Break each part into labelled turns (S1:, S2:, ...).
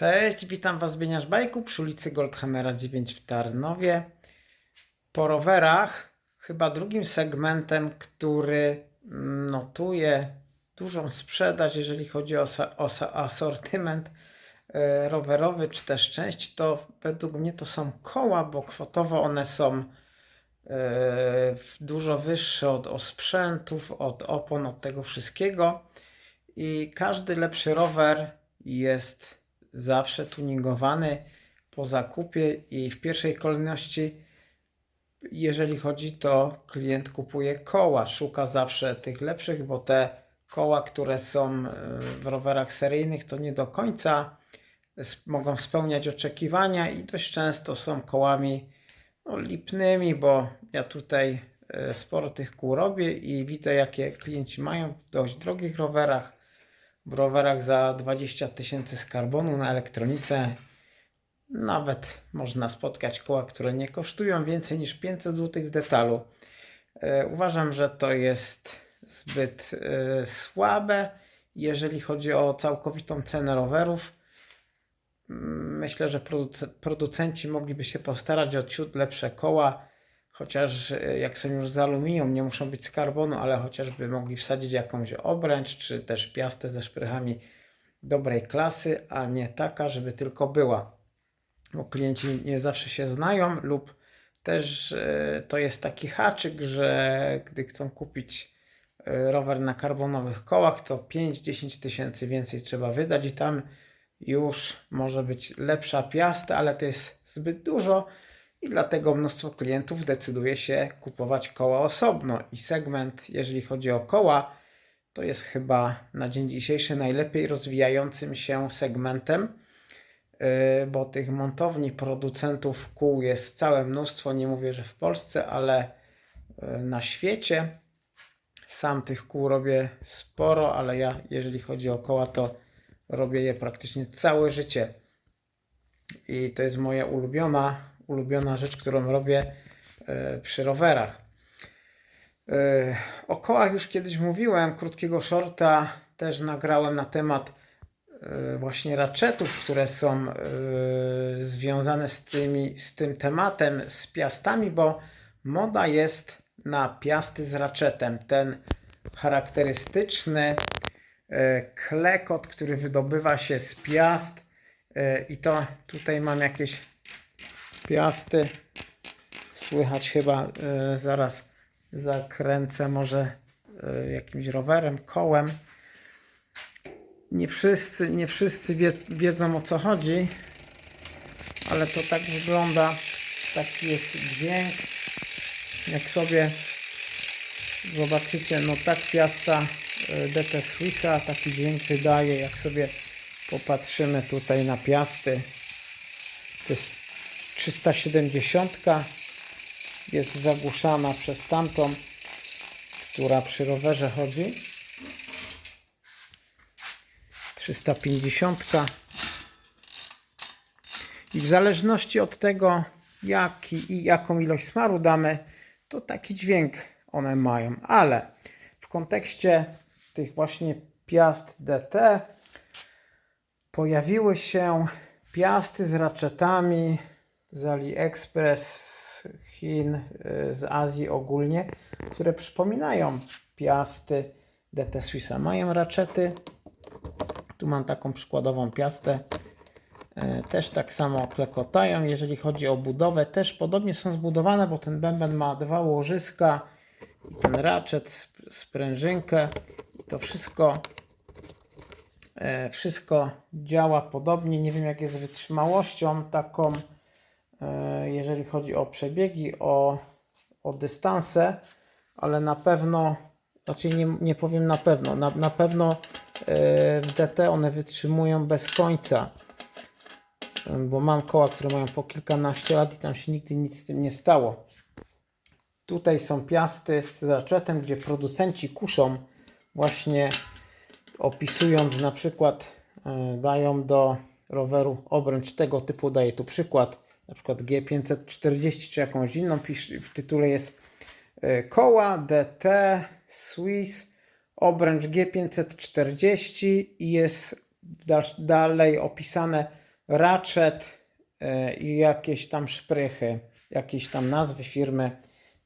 S1: Cześć, witam Was Bieniasz Bajku przy ulicy Goldhammera 9 w Tarnowie. Po rowerach chyba drugim segmentem, który notuje dużą sprzedaż, jeżeli chodzi o, o asortyment e, rowerowy czy też część, to według mnie to są koła, bo kwotowo one są w- dużo wyższe od osprzętów, od opon, od tego wszystkiego. I każdy lepszy rower jest zawsze tuningowany po zakupie i w pierwszej kolejności, jeżeli chodzi, to klient kupuje koła, szuka zawsze tych lepszych, bo te koła, które są e, w rowerach seryjnych, to nie do końca mogą spełniać oczekiwania i dość często są kołami no, lipnymi, bo ja tutaj e, sporo tych kół robię i widzę, jakie klienci mają w dość drogich rowerach w rowerach za 20 tysięcy z karbonu na elektronice. Nawet można spotkać koła, które nie kosztują więcej niż 500 zł w detalu. E, Uważam, że to jest zbyt e, słabe, jeżeli chodzi o całkowitą cenę rowerów. Myślę, że produce- producenci mogliby się postarać o ciut lepsze koła, chociaż e, jak są już z aluminium, nie muszą być z karbonu, ale chociażby mogli wsadzić jakąś obręcz, czy też piastę ze szprychami dobrej klasy, a nie taka, żeby tylko była. Bo klienci nie zawsze się znają, lub też e, to jest taki haczyk, że gdy chcą kupić e, rower na karbonowych kołach, to 5-10 tysięcy więcej trzeba wydać i tam już może być lepsza piasta, ale to jest zbyt dużo i dlatego mnóstwo klientów decyduje się kupować koła osobno. I segment, jeżeli chodzi o koła, to jest chyba na dzień dzisiejszy najlepiej rozwijającym się segmentem, yy, bo tych montowni producentów kół jest całe mnóstwo. Nie mówię, że w Polsce, ale yy, na świecie. Sam tych kół robię sporo, ale ja, jeżeli chodzi o koła, to robię je praktycznie całe życie. I to jest moja ulubiona, ulubiona rzecz, którą robię e, przy rowerach. E, O kołach już kiedyś mówiłem, krótkiego shorta też nagrałem na temat e, właśnie ratchetów, które są związane z, tymi, z tym tematem, z piastami, bo moda jest na piasty z ratchetem. Ten charakterystyczny klekot, który wydobywa się z piast i to tutaj mam jakieś piasty. Słychać chyba, e, zaraz zakręcę może e, jakimś rowerem, kołem. Nie wszyscy, nie wszyscy wie, wiedzą o co chodzi, ale to tak wygląda. Taki jest dźwięk. Jak sobie zobaczycie, no tak piasta e, DT Swissa taki dźwięk wydaje, jak sobie popatrzymy tutaj na piasty. To jest 370 jest zagłuszana przez tamtą, która przy rowerze chodzi. 350 i w zależności od tego, jaki i jaką ilość smaru damy, to taki dźwięk one mają. Ale w kontekście tych właśnie piast DT pojawiły się piasty z raczetami z AliExpress, z Chin, y, z Azji ogólnie, które przypominają piasty DT Swissa. Mają raczety. Tu mam taką przykładową piastę. E, Też tak samo klekotają. Jeżeli chodzi o budowę, też podobnie są zbudowane, bo ten bęben ma dwa łożyska i ten raczet, sp- sprężynkę i to wszystko e, wszystko działa podobnie. Nie wiem jak jest z wytrzymałością taką, jeżeli chodzi o przebiegi, o, o dystanse, ale na pewno, raczej nie, nie powiem na pewno, na, na pewno e, w DT one wytrzymują bez końca bo mam koła, które mają po kilkanaście lat i tam się nigdy nic z tym nie stało. Tutaj są piasty z raczetem, gdzie producenci kuszą właśnie opisując na przykład e, dają do roweru obręcz tego typu, daję tu przykład na przykład G540 czy jakąś inną, w tytule jest e, koła DT Swiss obręcz G540 i jest dal- dalej opisane Ratchet e, i jakieś tam szprychy, jakieś tam nazwy firmy.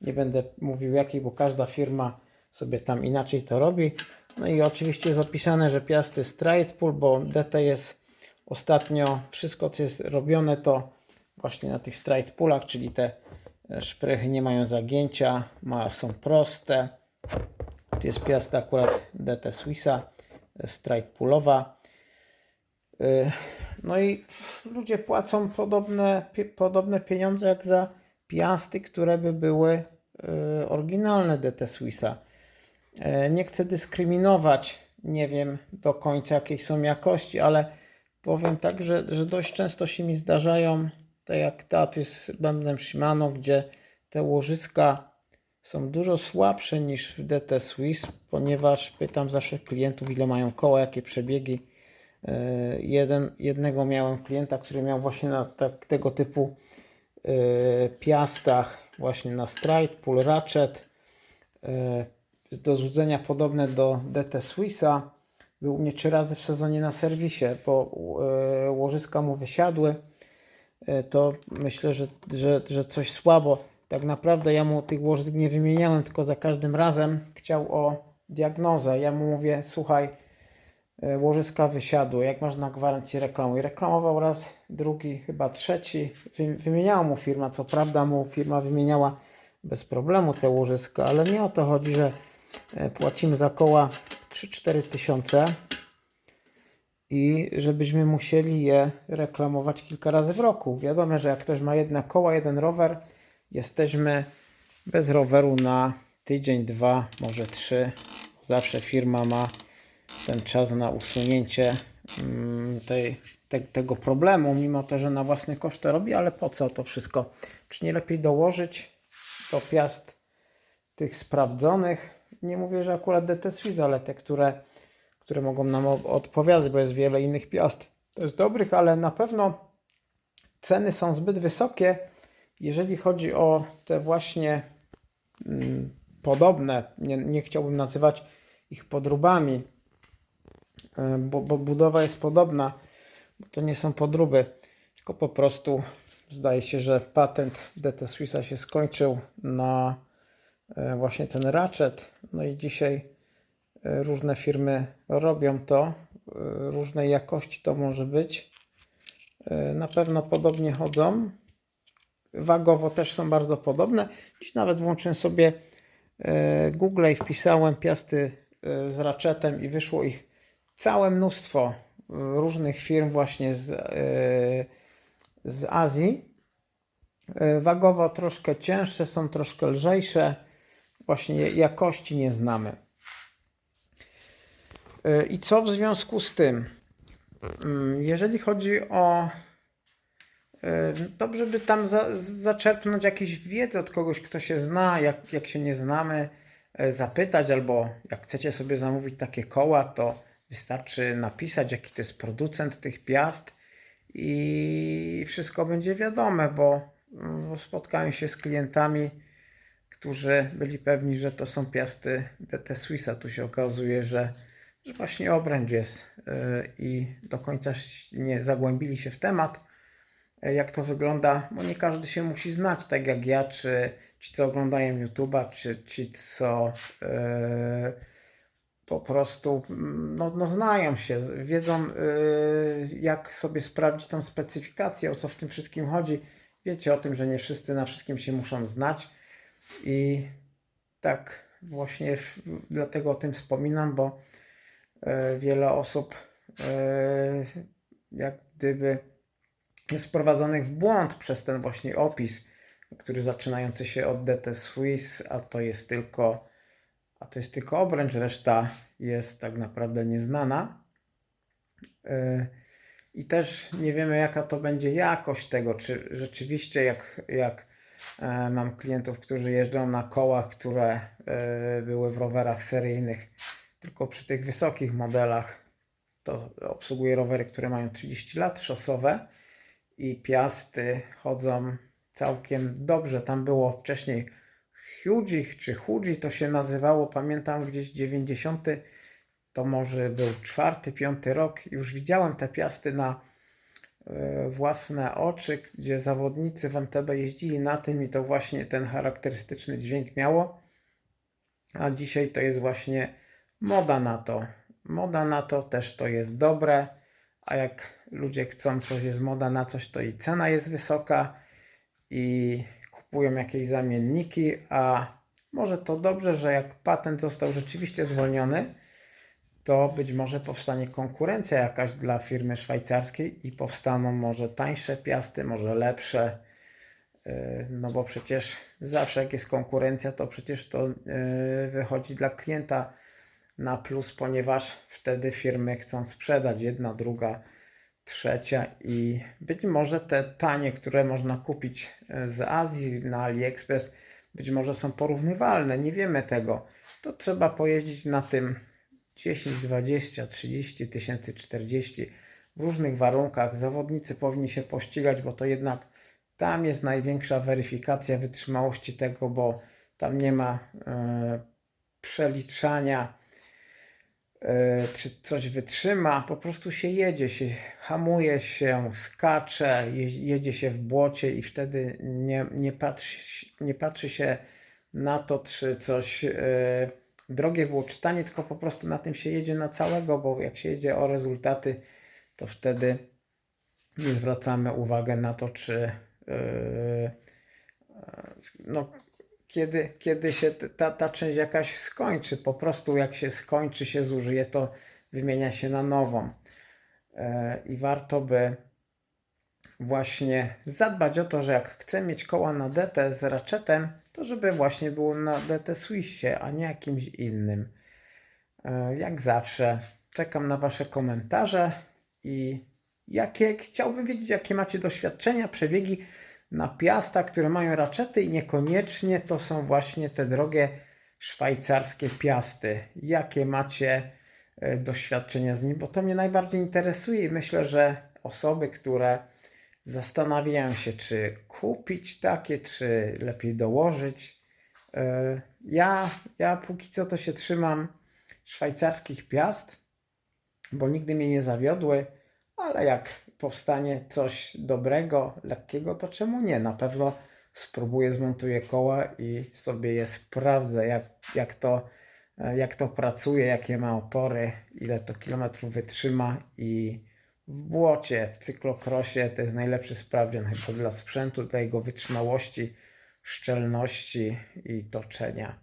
S1: Nie będę mówił jakiej, bo każda firma sobie tam inaczej to robi. No i oczywiście jest opisane, że piasty straight pull, bo DT jest ostatnio wszystko co jest robione to właśnie na tych straight pullach, czyli te e, szprychy nie mają zagięcia, ma, są proste. Tu jest piasta akurat DT Swissa, e, straight pullowa. Y, No i ludzie płacą podobne, podobne pieniądze jak za piasty, które by były oryginalne DT Swissa. E, Nie chcę dyskryminować, nie wiem do końca jakiej są jakości, ale powiem tak, że, że dość często się mi zdarzają, tak jak jest z bębnem Shimano, gdzie te łożyska są dużo słabsze niż w DT Swiss, ponieważ pytam zawsze klientów, ile mają koła, jakie przebiegi. E, Jeden, jednego miałem klienta, który miał właśnie na tak, tego typu e, piastach, właśnie na stride, pull ratchet, e, do złudzenia podobne do DT Swissa. Był u mnie trzy razy w sezonie na serwisie, bo łożyska mu wysiadły. E, To myślę, że, że, że coś słabo. Tak naprawdę ja mu tych łożysk nie wymieniałem, tylko za każdym razem chciał o diagnozę. Ja mu mówię, słuchaj, e, łożyska wysiadły, jak masz na gwarancji reklamuj. Reklamował raz, drugi, chyba trzeci. Wy- Wymieniała mu firma, co prawda mu firma wymieniała bez problemu te łożyska, ale nie o to chodzi, że e, płacimy za koła 3-4 tysiące i żebyśmy musieli je reklamować kilka razy w roku. Wiadomo, że jak ktoś ma jedne koła, jeden rower, jesteśmy bez roweru na tydzień, dwa, może trzy. Zawsze firma ma ten czas na usunięcie mm, tej, te, tego problemu, mimo to, że na własne koszty robi, ale po co to wszystko? Czy nie lepiej dołożyć do piast tych sprawdzonych? Nie mówię, że akurat DT Swiss, ale te, które, które mogą nam odpowiadać, bo jest wiele innych piast też dobrych, ale na pewno ceny są zbyt wysokie, jeżeli chodzi o te właśnie mm, podobne, nie, nie chciałbym nazywać ich podróbami, e, bo, bo budowa jest podobna, bo to nie są podróby, tylko po prostu zdaje się, że patent DT Swissa się skończył na e, właśnie ten ratchet. No i dzisiaj różne firmy robią to, e, różnej jakości to może być. E, Na pewno podobnie chodzą. Wagowo też są bardzo podobne. Dziś nawet włączyłem sobie e, Google i wpisałem piasty e, z ratchetem i wyszło ich całe mnóstwo e, różnych firm właśnie z, e, z Azji. E, Wagowo troszkę cięższe, są troszkę lżejsze. Właśnie jakości nie znamy. E, I co w związku z tym? Mm, Jeżeli chodzi o. Dobrze by tam za, zaczerpnąć jakieś wiedzę od kogoś, kto się zna, jak, jak się nie znamy, e, zapytać, albo jak chcecie sobie zamówić takie koła, to wystarczy napisać, jaki to jest producent tych piast i wszystko będzie wiadome, bo, bo spotkałem się z klientami, którzy byli pewni, że to są piasty DT Swissa. Tu się okazuje, że, że właśnie obręcz jest yy, i do końca nie zagłębili się w temat, yy, jak to wygląda, bo nie każdy się musi znać, tak jak ja, czy ci, co oglądają YouTube'a, czy ci, co yy, po prostu mm, no, no znają się, wiedzą jak sobie sprawdzić tą specyfikację, o co w tym wszystkim chodzi. Wiecie o tym, że nie wszyscy na wszystkim się muszą znać i tak właśnie dlatego o tym wspominam, bo e, wiele osób e, jak gdyby jest wprowadzonych w błąd przez ten właśnie opis, który zaczynający się od DT Swiss, a to jest tylko a to jest tylko obręcz, reszta jest tak naprawdę nieznana. E, I też nie wiemy, jaka to będzie jakość tego, czy rzeczywiście jak, jak e, mam klientów, którzy jeżdżą na kołach, które e, były w rowerach seryjnych, tylko przy tych wysokich modelach, to obsługuję rowery, które mają 30 lat, szosowe i piasty chodzą całkiem dobrze. Tam było wcześniej Hudzik czy Hudzi to się nazywało, pamiętam gdzieś 90 to może był czwarty, piąty rok. Już widziałem te piasty na e, własne oczy, gdzie zawodnicy w MTB jeździli na tym i to właśnie ten charakterystyczny dźwięk miało. A dzisiaj to jest właśnie moda na to. Moda na to też to jest dobre, a jak ludzie chcą coś, jest moda na coś, to i cena jest wysoka i kupują jakieś zamienniki, a może to dobrze, że jak patent został rzeczywiście zwolniony, to być może powstanie konkurencja jakaś dla firmy szwajcarskiej i powstaną może tańsze piasty, może lepsze. Yy, No bo przecież zawsze jak jest konkurencja, to przecież to yy, wychodzi dla klienta na plus, ponieważ wtedy firmy chcą sprzedać jedna, druga, trzecia i być może te tanie, które można kupić e, z Azji na AliExpress, być może są porównywalne, nie wiemy tego. To trzeba pojeździć na tym 10, 20, 30 tysięcy, 40 w różnych warunkach. Zawodnicy powinni się pościgać, bo to jednak tam jest największa weryfikacja wytrzymałości tego, bo tam nie ma e, przeliczania czy coś wytrzyma, po prostu się jedzie, się hamuje się, skacze, je, jedzie się w błocie i wtedy nie, nie, patrzy, nie patrzy się na to, czy coś e, drogie było czytanie, tylko po prostu na tym się jedzie na całego, bo jak się jedzie o rezultaty, to wtedy nie zwracamy uwagi na to, czy e, no, kiedy, kiedy się ta, ta część jakaś skończy. Po prostu jak się skończy, się zużyje, to wymienia się na nową. E, I warto by właśnie zadbać o to, że jak chcę mieć koła na DT z raczetem, to żeby właśnie było na DT Swissie, a nie jakimś innym. E, Jak zawsze czekam na Wasze komentarze i jakie chciałbym wiedzieć, jakie macie doświadczenia, przebiegi na piasta, które mają raczety i niekoniecznie to są właśnie te drogie szwajcarskie piasty. Jakie macie e, doświadczenia z nim, bo to mnie najbardziej interesuje i myślę, że osoby, które zastanawiają się, czy kupić takie, czy lepiej dołożyć. e, Ja, ja póki co to się trzymam szwajcarskich piast, bo nigdy mnie nie zawiodły, ale jak powstanie coś dobrego, lekkiego, to czemu nie? Na pewno spróbuję, zmontuję koła i sobie je sprawdzę, jak, jak, to, e, jak to pracuje, jakie ma opory, ile to kilometrów wytrzyma i w błocie, w cyklokrosie to jest najlepszy sprawdzian chyba dla sprzętu, dla jego wytrzymałości, szczelności i toczenia.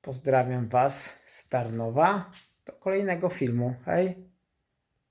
S1: Pozdrawiam Was z Tarnowa. Do kolejnego filmu. Hej!